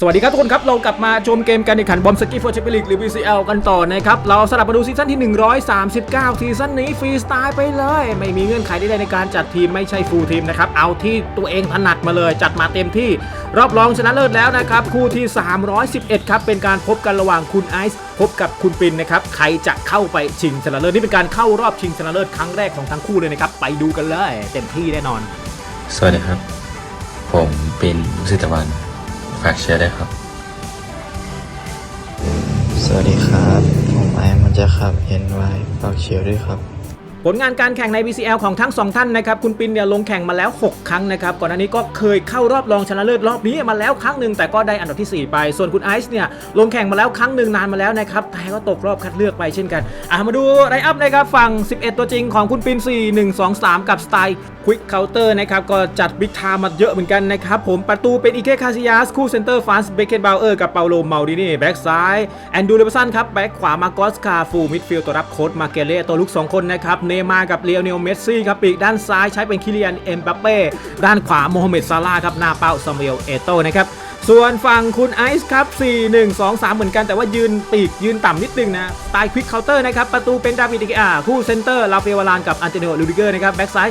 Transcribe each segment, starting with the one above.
สวัสดีครับทุกคนครับ เรากลับมาชมเกมการแข่งขันบอมสกี้โฟร์แชมเปี้ยนลีกหรือ BCL กันต่อนะครับ เราสลับมาดูซีซั่นที่ 139 ซีซั่นนี้ฟรีสไตล์ไปเลย ไม่มีเงื่อนไขใดๆในการจัดทีมไม่ใช่ฟูลทีมนะครับ เอาที่ตัวเองถนัดมาเลยจัดมาเต็มที่รอบรองชนะเลิศแล้วนะครับ คู่ที่ 311 ครับ เป็นการพบกันระหว่างคุณไอซ์พบกับคุณปินนะครับใครจะเข้าไปชิงชนะเลิศนี่เป็นการเข้ารอบชิงชนะเลิศครั้งแรกของทั้งคู่เลยนะครับไปดูกันเลย เต็มที่แน่นอน สวัสดีครับ ผมเป็นมุสิตวันากเชียร์ได้วยครับ สวัสดีครับ ผมไอ้มันจะขับ NY ฝากเชียร์ด้วยครับ ผลงานการแข่งใน BCL ของทั้งสองท่านนะครับ คุณปินเนี่ยลงแข่งมาแล้ว 6 ครั้งนะครับ ก่อนหน้านี้ก็เคยเข้ารอบรองชนะเลิศรอบนี้มาแล้วครั้งหนึ่งแต่ก็ได้อันดับทีสี่ 4 ไป ส่วนคุณไอซ์เนี่ยลงแข่งมาแล้วครั้งหนึ่งนานมาแล้วนะครับ แต่ก็ตกรอบคัดเลือกไปเช่นกัน อะมาดูไรอัพนะครับฝั่ง 11 ตัวจริงของคุณปิน 4 1 2 3 กับสไตล์ควิกเคาน์เตอร์นะครับก็จัดบิ๊กทม์มาเยอะเหมือนกันนะครับผมประตูเป็นอีเคคาซิยาสคู่เซนเตอร์ฟานส์เบเกนบาวเออร์กับเปาโลเมาดินี่แบ็กซ้ายแอนดูเลเบสันครับแบ็กขวามาโกสคาฟูมิดฟิลด์ตัวรับโค้ดมาเกเล่ตัวลุกสองคนนะครับเนมากับเลียวเนลเมสซี่ครับปีกด้านซ้ายใช้เป็นคิเลียนเอ็มบัปเป้ด้านขวาโมฮัมเหม็ดซาลาครับหน้าเป้าซามูเอลเอโตนะครับ ส่วนฝั่งคุณไอซ์ครับ 4 1 2 3 เหมือนกันแต่ว่ายืนปีกยืนต่ำนิดนึงนะสไตล์ควิกเคาน์เตอร์นะครับ ประตูเป็นดาวิดดิกอาคู่เซนเตอร์ลาเฟวารานกับอันเจโนลูดิเกอร์นะครับแบ็กซ้าย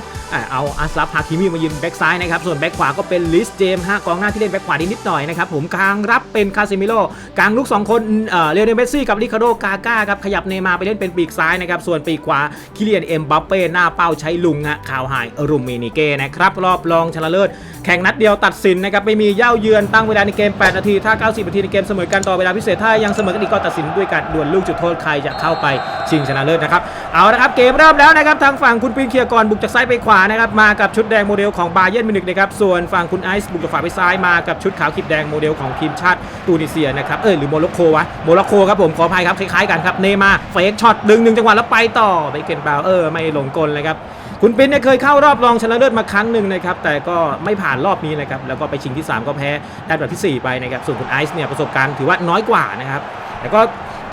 เอาอาสลับฮาคิมิมายืนแบ็กซ้ายนะครับ ส่วนแบ็กขวาก็เป็นลิสเจมส์ฮะกองหน้าที่เล่นแบ็กขวาดีนิดหน่อยนะครับ ผมกลางรับเป็นคาซิมิโลกลางลูก 2 คนเออเรเนเมสซี่กับริคาร์โดกาก้าครับขยับเนมาไปเล่นเป็นปีกซ้ายนะครับส่วนปีกขวาคิเลียนเอ็มบัปเป้หน้าเป้าใช้ลุงฮะข่าวหายรูมินิเก้นะครับรอบรองชนะเลิศแข่งนัดเดียวตัดสินนะครับไม่มีเย่าเยือนตั้งเวลาในเกม 8 นาที ถ้า 90 นาทีในเกมเสมอกันต่อเวลาพิเศษ ถ้ายังเสมอกันอีกก็ตัดสินด้วยการดวลลูกจุดโทษใครจะเข้าไปชิงชนะเลิศนะครับ เอาละครับเกมเริ่มแล้วนะครับทางฝั่งคุณปินเคียร์ก่อนบุกจากซ้ายไปขวานะครับมากับชุดแดงโมเดลของบาเยร์นมิวนิกนะครับส่วนฝั่งคุณไอซ์บุกจากขวาไปซ้ายมากับชุดขาวขีดแดงโมเดลของทีมชาติตูนิเซียนะครับเออหรือโมร็อกโกวะโมร็อกโกครับผมขออภัยครับคล้ายๆกันครับเนย์มาเฟกช็อตดึงหนึ่งจังหวะแล้วไปต่อไปเกนบาวเออไม่หลงกลเลยครับ คุณปิ้นเนี่ยเคยเข้ารอบรองชนะเลิศมาครั้งหนึ่งนะครับแต่ก็ไม่ผ่านรอบนี้นะครับแล้วก็ไปชิงที่ 3 ก็แพ้ได้อันดับทีสี่ 4 ไปนะครับส่วนคุณไอซ์เนี่ยประสบการณ์ถือว่าน้อยกว่านะครับแต่ก็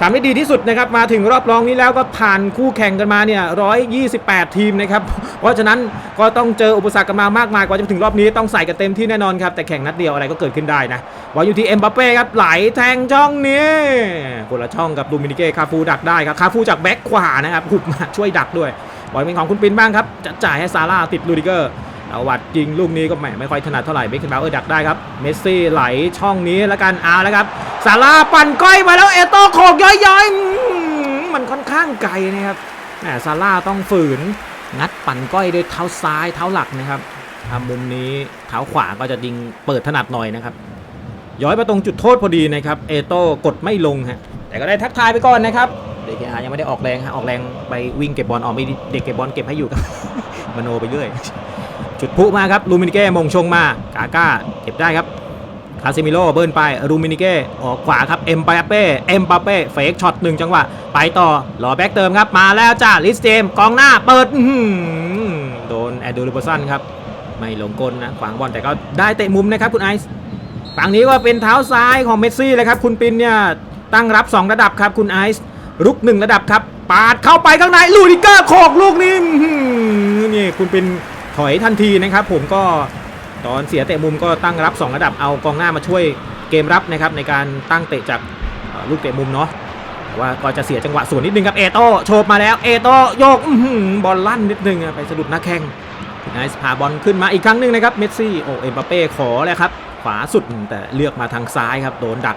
ทำได้ดีที่สุดนะครับมาถึงรอบรองนี้แล้วก็ผ่านคู่แข่งกันมาเนี่ย128 ทีมนะครับเพราะฉะนั้นก็ต้องเจออุปสรรคกันมามากมายกว่าจะถึงรอบนี้ต้องใส่กันเต็มที่แน่นอนครับแต่แข่งนัดเดียวอะไรก็เกิดขึ้นได้นะวางอยู่ที่เอ็มบัปเป้ครับไหลแทงช่องนี้คนละช่องกับดูมินิเก้คาฟูดักได้ครับคาฟูจากแบ็คขวานะครับหุบมาช่วยดักด้วย บอลเป็นของคุณปินบ้างครับจะจ่ายให้ซาร่าติดลูดิเกอร์เอาวัดยิงลูกนี้ก็แหมไม่ค่อยถนัดเท่าไหร่เบคเคนบาวเออร์ดักได้ครับเมสซี่ไหลช่องนี้แล้วกันเอาแล้วครับซาร่าปั่นก้อยมาแล้วเอโต้โขกย้อยๆอืมมันค่อนข้างไกลนะครับแหมซาร่าต้องฝืนงัดปั่นก้อยด้วยเท้าซ้ายเท้าหลักนะครับทำมุมนี้เท้าขวาก็จะยิงเปิดถนัดหน่อยนะครับย้อยมาตรงจุดโทษพอดีนะครับเอโต้กดไม่ลงฮะแต่ก็ได้ทักทายไปก่อนนะครับ เด็กอายังไม่ได้ออกแรงฮะออกแรงไปวิ่งเก็บบอลออกไม่ดีเด็กเก็บบอลเก็บให้อยู่ครับมโนไปเรื่อยจุดพุมาครับลูมินิเก้มงชงมากาก้าเก็บได้ครับคาซิมิโลเบิร์นไปลูมินิเก้ออกขวาครับเอ็มปาเป้เอ็มปาเป้เฟกช็อตหนึ่งจังหวะ ไปต่อรอแบ็กเติมครับ มาแล้วจ้าลิสเจมกองหน้าเปิดโดนแอดูลิเบอร์สันครับ ไม่ลงกลนะ ขวางบอลแต่ก็ได้เตะมุมนะครับคุณไอซ์ฝั่งนี้ก็เป็นเท้าซ้ายของเมสซี่เลยครับ คุณปินเนี่ยตั้งรับ 2 ระดับครับคุณไอซ์ รุก1ระดับครับปาดเข้าไปข้างในลูดิเกอร์โขกลูกนี้นี่คุณเปินถอยทันทีนะครับผมก็ตอนเสียเตะมุมก็ตั้งรับ 2 ระดับเอากองหน้ามาช่วยเกมรับนะครับในการตั้งเตะจากลูกเตะมุมเนาะว่าก็จะเสียจังหวะส่วนนิดนึงครับเอโต้โฉบมาแล้วเอโต้โยกอบอลลั่นนิดนึงไปสะดุดหน้าแข้งไนส์พาบอลขึ้นมาอีกครั้งหนึ่งนะครับเมสซี่โอเอ็มบัปเป้ขอเลยครับขวาสุดแต่เลือกมาทางซ้ายครับโดนดัก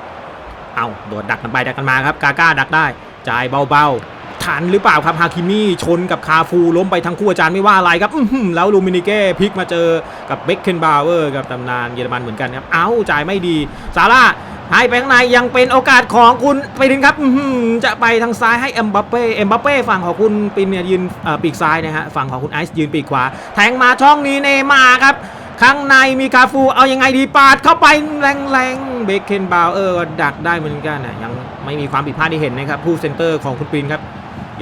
เอาโดนดักกันไปดักกันมาครับกาก้าดักได้ จ่ายเบาๆทันหรือเปล่าครับฮาคิมิชนกับคาฟูล้มไปทั้งคู่อาจารย์ไม่ว่าอะไรครับอื้อหือแล้วลูมินิเก้พลิกมาเจอกับเบคเคนบาวเวอร์กับตำนานเยอรมันเหมือนกันครับเอาจ่ายไม่ดีซาร่าให้ไปข้างในยังเป็นโอกาสของคุณไปถึงครับอื้อหือจะไปทางซ้ายให้เอ็มบัปเป้เอ็มบัปเป้ฝั่งของคุณปินเนี่ยยืนปีกซ้ายนะฮะฝั่งของคุณไอซ์ยืนปีกขวา แทงมาช่องนี้เนมาครับ ข้างในมีคาฟูเอายังไงดีปาดเข้าไปแรงๆเบคเคนบาวเออร์ดักได้เหมือนกันนะยังไม่มีความผิดพลาดที่เห็นนะครับผู้เซนเตอร์ของคุณปินครับ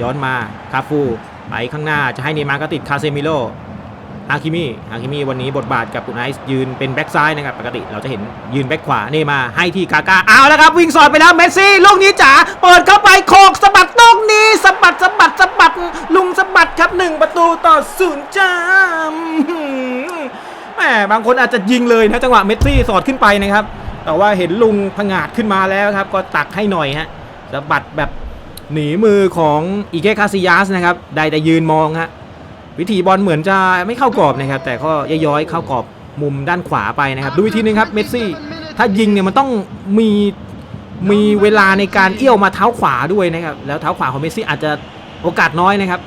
ย้อนมาคาฟูไปข้างหน้าจะให้เนมาร์ก็ติดคาเซมิโลฮาคิมิฮาคิมิวันนี้บทบาทกับคุณไอซ์ยืนเป็นแบ็กซ้ายนะครับปกติเราจะเห็นยืนแบ็กขวาเนย์มาให้ที่กากาเอาแล้วครับ วิ่งสอดไปแล้วเมสซี่ลูกนี้จ๋าเปิดเข้าไปโคกสะบัดลูกนี้สะบัดสะบัดสะบัดลุงสะบัดครับหนึ่งประตูต่อศูนย์จ้าม แหมบางคนอาจจะยิงเลยนะจังหวะเมสซี่สอดขึ้นไปนะครับ แต่ว่าเห็นลุงผงาดขึ้นมาแล้วครับ ก็ตักให้หน่อยฮะสะบัดแบบหนีมือของอีเกคาซิยัสนะครับ ได้แต่ยืนมองฮะวิธีบอลเหมือนจะไม่เข้ากรอบนะครับ แต่ก็ย้อยๆเข้ากรอบมุมด้านขวาไปนะครับ ดูวิธีนึงครับเมสซี่ถ้ายิงเนี่ยมันต้องมีมีเวลาในการเอี้ยวมาเท้าขวาด้วยนะครับ แล้วเท้าขวาของเมสซี่อาจจะโอกาสน้อยนะครับ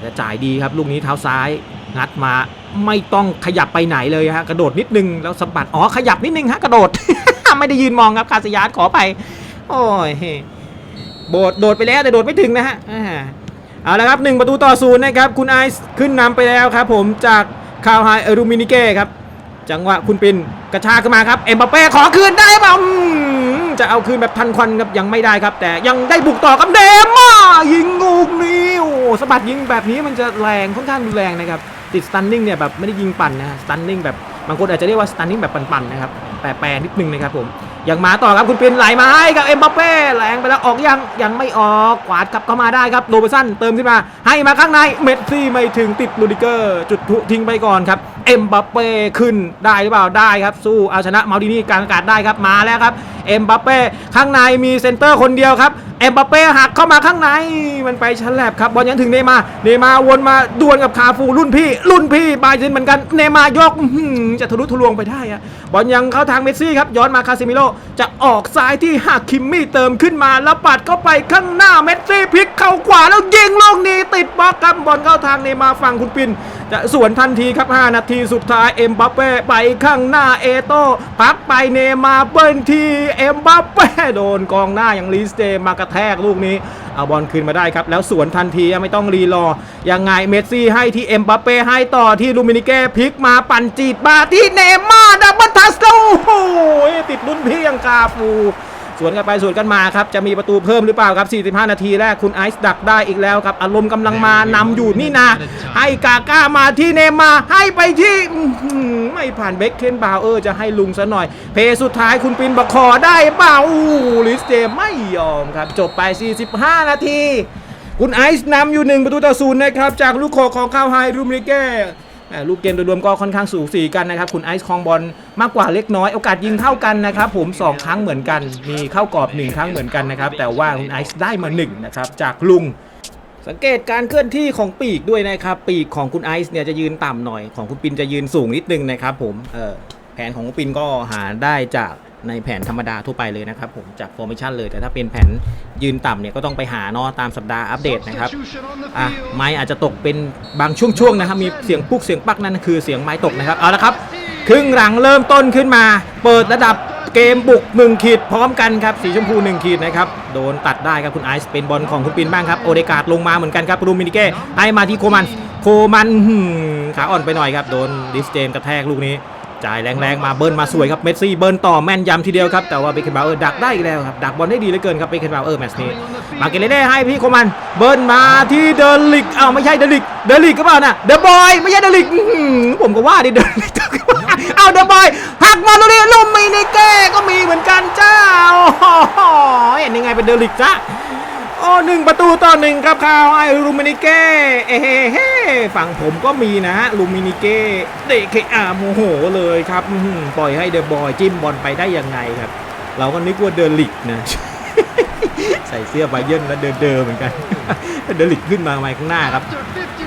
แต่จ่ายดีครับลูกนี้เท้าซ้ายงัดมา ไม่ต้องขยับไปไหนเลยฮะกระโดดนิดนึงแล้วสะบัดอ๋อขยับนิดนึงฮะกระโดด ไม่ได้ยืนมองครับคาสยาสขอไป โอ้ยโบดโดดไปแล้วแต่โดดไม่ถึงนะฮะเอาละครับ1ประตูต่อศูนย์นะครับ คุณไอซ์ขึ้นนำไปแล้วครับ ผมจากคาวไฮเอรูมินิเก้ครับ จังหวะคุณปินกระชากขึ้นมาครับ เอ็มบัปเป้ขอคืนได้เปล่าจะเอาคืนแบบทันควันครับยังไม่ได้ครับ แต่ยังได้บุกต่อกับเดม่ายิงงูกนี้โอ้สะบัดยิงแบบนี้มันจะแรงค่อนข้างรุนแรงนะครับ ติดสตันนิ่งเนี่ยแบบไม่ได้ยิงปั่นนะสตันนิ่งแบบบางคนอาจจะเรียกว่าสตันนิ่งแบบปั่นๆนะครับแปลๆนิดนึงนะครับผมยังมาต่อครับคุณปินไหลมาให้กับเอ็มบัปเป้แรงไปแล้วออกยังยังไม่ออกกวาดกลับเข้ามาได้ครับโรเบสันเติมขึ้นมา ให้มาข้างในเมสซี่ไม่ถึงติดลูดิเกอร์ จุดทุทิ้งไปก่อนครับเอ็มบัปเป้ขึ้นได้หรือเปล่าได้ครับ สู้เอาชนะมาดินี่กลางอากาศได้ครับมาแล้วครับเอ็มบัปเป้ข้างในมีเซนเตอร์คนเดียวครับเอ็มบัปเป้หักเข้ามาข้างในมันไปฉลับครับบอลยังถึงเนมาเนมาวนมาดวลกับคาฟูรุ่นพี่ รุ่นพี่บายเซนเหมือนกันเนมายกจะทะลุทะลวงไปได้อะบอลยังเข้าทางเมสซี่ครับย้อนมาคาซิมิโลจะออกซ้ายที่หักคิมมี่เติมขึ้นมาแล้วปัดเข้าไปข้างหน้าเมสซี่พลิกเข้าขวาแล้วยิงลูกนี้ติดบล็อกครับบอลเข้าทางเนมาฝั่งคุณปิน จะสวนทันทีครับ 5 นาทีทีสุดท้ายเอ็มบัปเป้ไปข้างหน้าเอโต้พักไปเนมาร์เบิ้ลทีเอ็มบัปเป้โดนกองหน้าอย่างลีสเตมากระแทกลูกนี้เอาบอลคืนมาได้ครับ แล้วสวนทันทีไม่ต้องรีรอ ยังไงเมสซี่ให้ที่เอ็มบัปเป้ให้ต่อที่ลูมินิเก้พลิกมาปั่นจีดมาที่เนมาร์ดับเบิลทัสโอ้โหติดรุ่นพี่ยังกาฟู วนกันไปสวนกันมาครับจะมีประตูเพิ่มหรือเปล่าครับ 45 นาทีแรกคุณไอซ์ดักได้อีกแล้วครับอารมณ์กำลังมานำอยู่นี่นะ ให้กาก้ามาที่เนมาให้ไปที่ไม่ผ่านเบคเคนบาวเออร์จะให้ลุงซะหน่อย เพสุดท้ายคุณปินบักขอได้เปล่าลิสเจมไม่ยอมครับ จบไป 45 นาที คุณไอซ์นำอยู่1ประตูต่อศูนย์นะครับ จากลูกโคของข้าวไฮรูมิเก้ ลูกเกมโดยรวมก็ค่อนข้างสูสีกันนะครับ คุณไอซ์คองบอลมากกว่าเล็กน้อยโอกาสยิงเท่ากันนะครับ ผม 2 ครั้งเหมือนกัน มีเข้ากรอบ 1 ครั้งเหมือนกันนะครับ แต่ว่าคุณไอซ์ได้มา1นะครับจากลุง สังเกตการเคลื่อนที่ของปีกด้วยนะครับ ปีกของคุณไอซ์เนี่ยจะยืนต่ำหน่อยของคุณปินจะยืนสูงนิดนึงนะครับ ผมเออ แผนของปินก็หาได้จากในแผนธรรมดาทั่วไปเลยนะครับผมจาก formation เลยแต่ถ้าเป็นแผนยืนต่ำเนี่ยก็ต้องไปหาเนาะตามสัปดาห์อัปเดตนะครับอะไม้อาจจะตกเป็นบางช่วงๆนะครับ มีเสียงปุ๊กเสียงปักนั่นคือเสียงไม้ตกนะครับเอาละครับ ครึ่งหลังเริ่มต้นขึ้นมา เปิดระดับเกมบุก 1 ขีดพร้อมกันครับสีชมพู 1 ขีดนะครับโดนตัดได้ครับคุณไอซ์เป็นบอลของคุณปินบ้างครับโอเดกาดลงมาเหมือนกันครับรูมินิเก้ให้มาที่โคมันโคมันขาอ่อนไปหน่อยครับโดนดิสเจมกระแทกลูกนี้ จ่ายแรงๆมาเบิร์นมาสวยครับเมสซี่เบิร์นต่อแม่นยำทีเดียวครับแต่ว่าเบคเคนบาวเออร์ดักได้อีกแล้วครับดักบอลได้ดีเหลือเกินครับเบคเคนบาวเออร์แมตช์นี้มาเกเลเน่ให้พี่โคมันเบิร์นมาที่เดลิกอ้าวไม่ใช่เดลิกเดลิกก็เปล่านะเดอะบอยไม่ใช่เดลิกผมก็ว่าดิเดลิกเอาเดอะบอยหักมาตรงนี้ลุมมินิเก้ก็มีเหมือนกันจ้าโอ้โหเห็นยังไงเป็นเดลิกจ้าโอ้หนึ่งประตูต่อหนึ่งครับคาวไอลูมินิเก้เอ้เฮ้ ฝั่งผมก็มีนะฮะลูมินิเก้เดเคอาโมโหเลยครับปล่อยให้เดอะบอยจิ้มบอลไปได้ยังไงครับ เราก็นึกว่าเดลิกนะ ใส่เสื้อไบเยิร์นแล้วเดินเดิมเหมือนกันเดลิกขึ้นมาใหม่ข้างหน้าครับ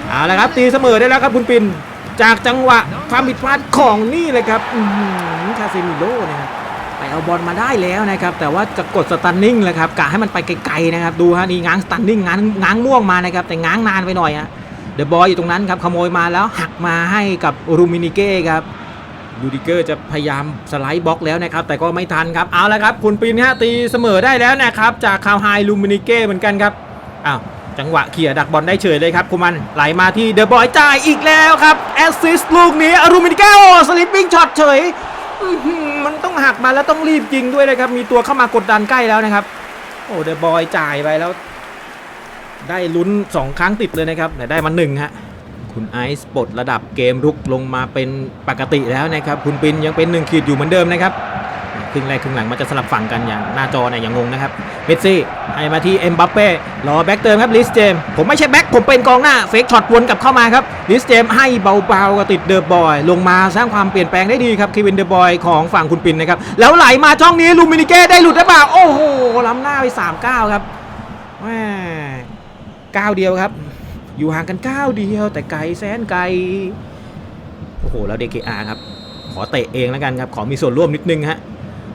เอาละครับ ตีเสมอได้แล้วครับคุณปินจากจังหวะความผิดพลาดของนี่เลยครับคาเซมิโลนะครับไปเอาบอลมาได้แล้วนะครับ แต่ว่าจะกดสตันนิ่งเลยครับกะให้มันไปไกลๆนะครับ ดูฮะนี่ง้างสตันนิ่งง้างง้างม่วงมานะครับ แต่ง้างนานไปหน่อยฮะ เดอะบอยอยู่ตรงนั้นครับขโมยมาแล้วหักมาให้กับรูมินิเก้ครับยูดิเกอร์จะพยายามสไลด์บล็อกแล้วนะครับ แต่ก็ไม่ทันครับเอาละครับ คุณปีนฮะตีเสมอได้แล้วนะครับ จากคาวไฮรูมินิเก้เหมือนกันครับอ้าวจังหวะเขี่ยดักบอลได้เฉยเลยครับคุมันไหลมาที่เดอะบอยจ่ายอีกแล้วครับแอสซิสต์ลูกนี้อารูมินิเก้โอ้สลิปปิ้งช็อตเฉยมันต้องหักมาแล้วต้องรีบยิงด้วยนะครับ มีตัวเข้ามากดดันใกล้แล้วนะครับ โอ้เดอะบอยจ่ายไปแล้ว ได้ลุ้น 2 ครั้งติดเลยนะครับแต่ได้มาหนึ่งฮะคุณไอซ์ปลดระดับเกมรุกลงมาเป็นปกติแล้วนะครับคุณปินยังเป็น1ขีดอยู่เหมือนเดิมนะครับครึ่งแรกครึ่งหลังมันจะสลับฝั่งกันอย่างหน้าจอเนี่ยอย่างงงนะครับเมสซี่ให้มาที่เอ็มบัปเป้รอแบ็กเติมครับลิสเจมผมไม่ใช่แบ็กผมเป็นกองหน้าเฟกช็อตวนกลับเข้ามาครับลิสเจมให้เบาๆก็ติดเดอะบอยลงมาสร้างความเปลี่ยนแปลงได้ดีครับเควินเดอะบอยของฝั่งคุณปินนะครับแล้วไหลมาช่องนี้ลูมินิเก้ได้หลุดหรือเปล่าโอ้โหล้ำหน้าไป3ก้าวครับแม่ ก้าวเดียวครับ อยู่ห่างกันก้าวเดียว แต่ไกลแสนไกลโอ้โหแล้วเดกอาครับ ขอเตะเองแล้วกันครับ ขอมีส่วนร่วมนิดนึงฮะ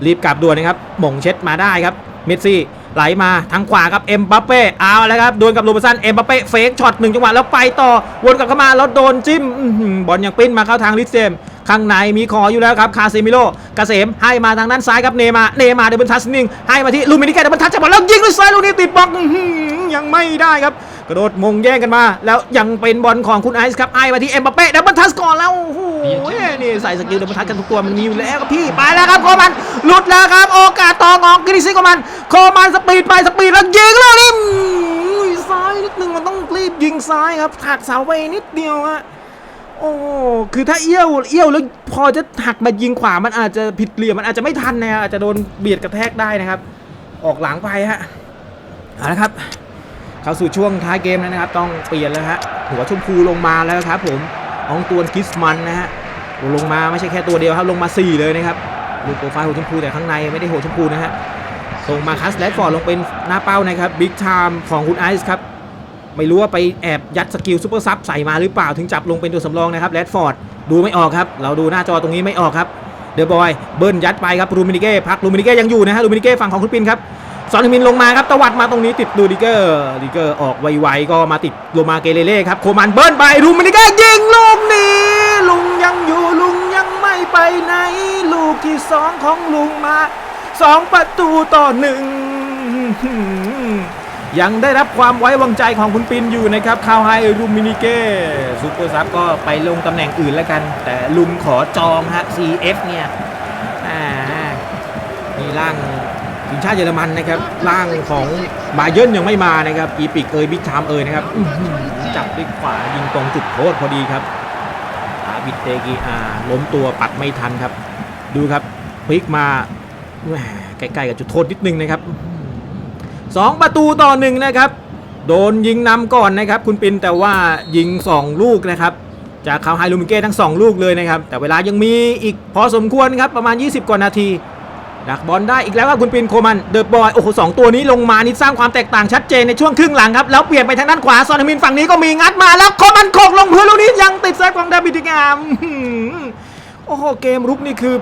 รีบกลับด่วนนะครับหม่งเช็ดมาได้ครับเมสซี่ไหลมาทางขวาครับเอ็มบัปเป้เอาแล้วครับดวลกับโรบสันเอ็มบัปเป้เฟกช็อตหนึ่งจังหวะแล้วไปต่อวนกลับเข้ามาแล้วโดนจิ้มอื้อหือบอลยังปิ้นมาเข้าทางลิสเซมข้างในมีขออยู่แล้วครับคาเซมิโลกเกษมให้มาทางด้านซ้ายครับเนมาเนมาเดบันทัสนิงให้มาที่ลูมินิเกตเดบันทัสจังหวะแล้วยิงด้วยซ้ายลูกนี้ติดบล็อกยังไม่ได้ครับ กระโดดมงแย่งกันมา แล้วยังเป็นบอลของคุณไอซ์ครับไอมาที่เอ็มบัปเป้ดับเบิลทัสก่อนแล้วโอ้โหนี่ใส่สกิลดับเบิลทัสกันทุกตัวมันมีอยู่แล้วครับพี่ไปแล้วครับโคมันหลุดแล้วครับ โอกาสต่ององกริซิโคมันโคมันสปีดไปสปีดแล้วยิงแล้วนี่ซ้ายนิดนึงมันต้องรีบยิงซ้ายครับถักเสาไปนิดเดียวฮะโอ้คือถ้าเอี้ยวเอี้ยวแล้วพอจะหักมายิงขวามันอาจจะผิดเหลี่ยมมันอาจจะไม่ทันนะอาจจะโดนเบียดกระแทกได้นะครับ ออกหลังไปฮะเอาละครับ เข้าสู่ช่วงท้ายเกมแล้วนะครับ ต้องเปลี่ยนแล้วฮะหัวชมพูลงมาแล้วครับผมอองตัวกิสมันนะฮะลงมาไม่ใช่แค่ตัวเดียวครับลงมา 4 เลยนะครับดูโปรไฟล์หัวชมพูแต่ข้างในไม่ได้หัวชมพูนะฮะส่งมาคัสแลดฟอร์ดลงเป็นหน้าเป้านะครับบิ๊กไทม์ของคุณไอซ์ครับไม่รู้ว่าไปแอบยัดสกิลซูเปอร์ซับใส่มาหรือเปล่าถึงจับลงเป็นตัวสำรองนะครับแรดฟอร์ดดูไม่ออกครับ เราดูหน้าจอตรงนี้ไม่ออกครับเดอะบอยเบิ้ลยัดไปครับลูมินิเก้พักลูมินิเก้ยังอยู่นะฮะลูมินิเก้ฝั่งของคุณปินครับ ซอนฮึมินลงมาครับตวัดมาตรงนี้ติดดูดิเกอร์ดิเกอร์ออกไวๆก็มาติดโลมาเกเรเล่ครับโคมันเบิ้ลไปลูมินิเก้ยิงลูกนี้ ลุงยังอยู่ลุงยังไม่ไปไหน ลูกที่สองของลุงมาสองประตูต่อหนึ่งยังได้รับความไว้วางใจของคุณปินอยู่นะครับคาวไฮลูมินิเก้ซูเปอร์ซับก็ไปลงตำแหน่งอื่นแล้วกัน แต่ลุงขอจองฮะ CF เนี่ยอ่ามีร่าง ทีมชาติเยอรมันนะครับร่างของบาเยิร์นยังไม่มานะครับอีปิกเอยบิ๊กไทม์เอยนะครับจับด้วยขวายิงตรงจุดโทษพอดีครับอาบิดเตกีอาล้มตัวปัดไม่ทันครับ ดูครับพลิกมาแหมใกล้ๆกับจุดโทษนิดนึงนะครับสองประตูต่อหนึ่งนะครับ โดนยิงนำก่อนนะครับ คุณปินแต่ว่ายิง 2 ลูกนะครับจากคาวไฮลูมิเก้ทั้ง 2 ลูกเลยนะครับ แต่เวลายังมีอีกพอสมควรครับ ประมาณ 20 กว่านาที ดักบอลได้อีกแล้วครับคุณปินโคมันเดอะบอยโอ้โหสองตัวนี้ลงมานี่สร้างความแตกต่างชัดเจนในช่วงครึ่งหลังครับแล้วเปลี่ยนไปทางด้านขวาซอนมินฝั่งนี้ก็มีงัดมาแล้วโคมันโขกลงพื้นลูกนี้ยังติดเซฟของดาบิดิงามโอ้โหเกมรุกนี่คือ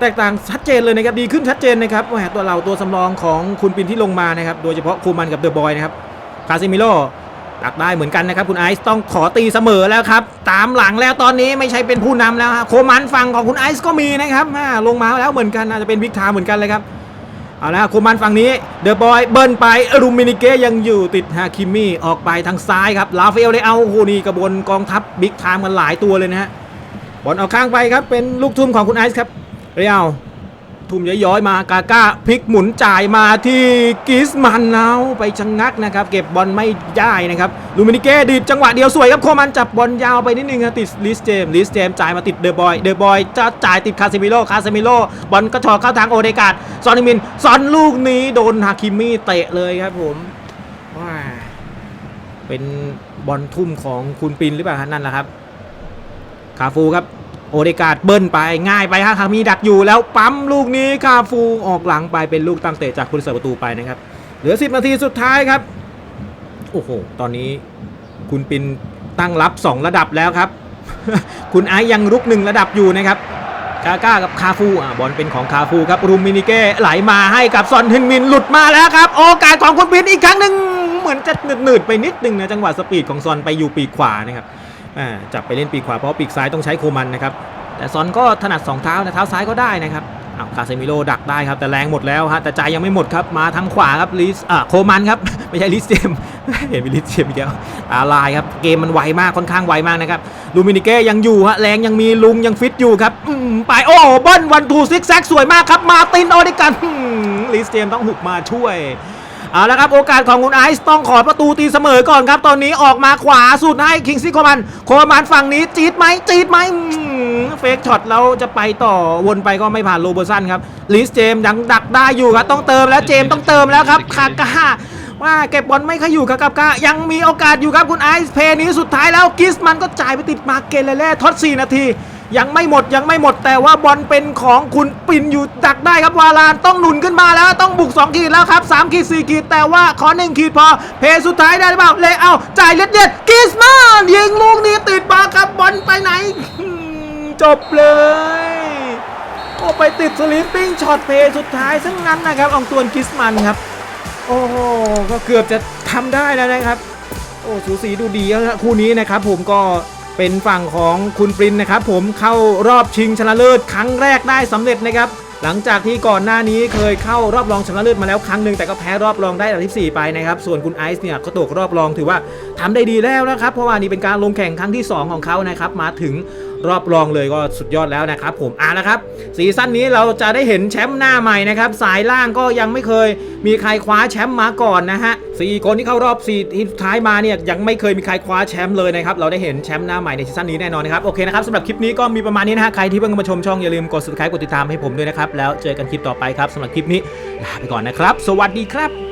แตกต่างชัดเจนเลยนะครับดีขึ้นชัดเจนนะครับแหมตัวเราตัวสำรองของคุณปินที่ลงมานะครับโดยเฉพาะโคมันกับเดอะบอยนะครับคาซิมิโล ดักได้เหมือนกันนะครับคุณไอซ์ต้องขอตีเสมอแล้วครับ ตามหลังแล้วตอนนี้ไม่ใช่เป็นผู้นำแล้วฮะโคมันฝั่งของคุณไอซ์ก็มีนะครับอ่าลงมาแล้วเหมือนกันอาจจะเป็นวิกทาเหมือนกันเลยครับเอาละโคมันฝั่งนี้เดอะบอยเบิ้ลไปรูมินิเกยังอยู่ติดฮาคิมี่ออกไปทางซ้ายครับลาฟเฟลได้เอาโหนี่กระบวนกองทัพบิ๊กไทม์กันหลายตัวเลยนะฮะบอลออกข้างไปครับเป็นลูกทุ่มของคุณไอซ์ครับเรียว ทุ่มย้อยๆมากาก้าพลิกหมุนจ่ายมาที่กิสมันเอาไปชะงงักนะครับ เก็บบอลไม่ได้นะครับลูมินิเก้ดีดจังหวะเดียวสวยครับโคมันจับบอลยาวไปนิดนึงครับติดลิสเจมลิสเจมจ่ายมาติดเดอะบอยเดอะบอยจะจ่ายติดคาเซมิโลคาเซมิโลบอลก็ชอกเข้าทางโอเดกาดซอนิมินซอนลูกนี้โดนฮาคิมิเตะเลยครับผมว้าเป็นบอลทุ่มของคุณปินหรือเปล่าฮะนั่นแหละครับคาฟูครับ โอเดกาดเบิ้ลไปง่ายไปฮะคามีดักอยู่แล้วปั๊มลูกนี้คาฟูออกหลังไปเป็นลูกตั้งเตะจากคุณเสิร์ฟประตูไปนะครับ เหลือ 10 นาทีสุดท้ายครับ โอ้โห ตอนนี้คุณปินตั้งรับ 2 ระดับแล้วครับ คุณไอยังรุกหนึ่งระดับอยู่นะครับกาก้ากับคาฟูอะบอลเป็นของคาฟูครับรูมินิเก้ไหลมาให้กับซอนเฮนมินหลุดมาแล้วครับ โอกาสของคุณปินอีกครั้งหนึ่งเหมือนจะหนืดๆไปนิดนึงนะจังหวะสปีดของซอนไปอยู่ปีกขวานะครับ จับไปเล่นปีกขวาเพราะปีกซ้ายต้องใช้โคมันนะครับแต่ซอนก็ถนัดสองเท้านะเท้าซ้ายก็ได้นะครับอ้าวคาเซมิโลดักได้ครับแต่แรงหมดแล้วฮะแต่ใจยังไม่หมดครับมาทางขวาครับลิสอ่าโคมันครับไม่ใช่ลิสเจมเห็นเป็นลิสเจมอีกแล้วตาลายครับเกมมันไวมากค่อนข้างไวมากนะครับลูมินิเก้ยังอยู่ฮะแรงยังมีลุงยังฟิตอยู่ครับไปโอ้บิ้ลวันทูซิกแซกสวยมากครับมาตินออดิกันลิสเจมต้องหุบมาช่วย เอาละครับโอกาสของคุณไอซ์ต้องขอประตูตีเสมอก่อนครับ ตอนนี้ออกมาขวาสุดให้คิงซี่โคมันโคมันฝั่งนี้จี๊ดไหมจี๊ดไหมอืมเฟกช็อตแล้วจะไปต่อวนไปก็ไม่ผ่านโรเบอร์สันครับลิสเจมส์ยังดักได้อยู่ครับต้องเติมแล้วเจมส์ต้องเติมแล้วครับคากาว่าเก็บบอลไม่ค่อยอยู่ครับกับกายังมีโอกาสอยู่ครับคุณไอซ์เพย์นี้สุดท้ายแล้วกิสมันก็จ่ายไปติดมาเกเลเล่ทด4นาที ยังไม่หมดยังไม่หมดแต่ว่าบอลเป็นของคุณปินอยู่ดักได้ครับวาลานต้องหนุนขึ้นมาแล้วต้องบุก 2 ขีดแล้วครับ3ขีด4ขีดแต่ว่าขอ1ขีดพอ เพย์สุดท้ายได้หรือเปล่าเลยเอาจ่ายเล็ดเด็ดกิสมานยิงลูกนี้ติดมาครับบอลไปไหน จบเลยโอ้ไปติดสลิปปิ้งช็อตเพย์สุดท้ายซึ่งนั้นนะครับอองตวนกิสมันครับ โอ้โหก็เกือบจะทำได้แล้วนะครับ โอ้สูสีดูดีแล้วนะคู่นี้นะครับผมก็ เป็นฝั่งของคุณปรินนะครับ ผมเข้ารอบชิงชนะเลิศครั้งแรกได้สำเร็จนะครับ หลังจากที่ก่อนหน้านี้เคยเข้ารอบรองชนะเลิศมาแล้วครั้งหนึ่งแต่ก็แพ้รอบรองได้อันดับที่4ไปนะครับส่วนคุณไอซ์เนี่ยก็ตกรอบรองถือว่าทำได้ดีแล้วนะครับ เพราะว่านี่เป็นการลงแข่งครั้งที่ 2 ของเขานะครับมาถึง รอบรองเลยก็สุดยอดแล้วนะครับผมอะนะครับซีซั่นนี้เราจะได้เห็นแชมป์หน้าใหม่นะครับสายล่างก็ยังไม่เคย มีใครคว้าแชมป์มาก่อนนะฮะสี่คนที่เข้ารอบ4ทีมสุดท้ายมาเนี่ยยังไม่เคยมีใครคว้าแชมป์เลยนะครับเราได้เห็นแชมป์หน้าใหม่ในซีซั่นนี้แน่นอนนะครับโอเคนะครับสำหรับคลิปนี้ก็มีประมาณนี้นะฮะใครที่เพิ่งมาชมช่องอย่าลืมกด subscribe กดติดตามให้ผมด้วยนะครับแล้วเจอกันคลิปต่อไปครับสำหรับคลิปนี้ลาไปก่อนนะครับ สวัสดีครับ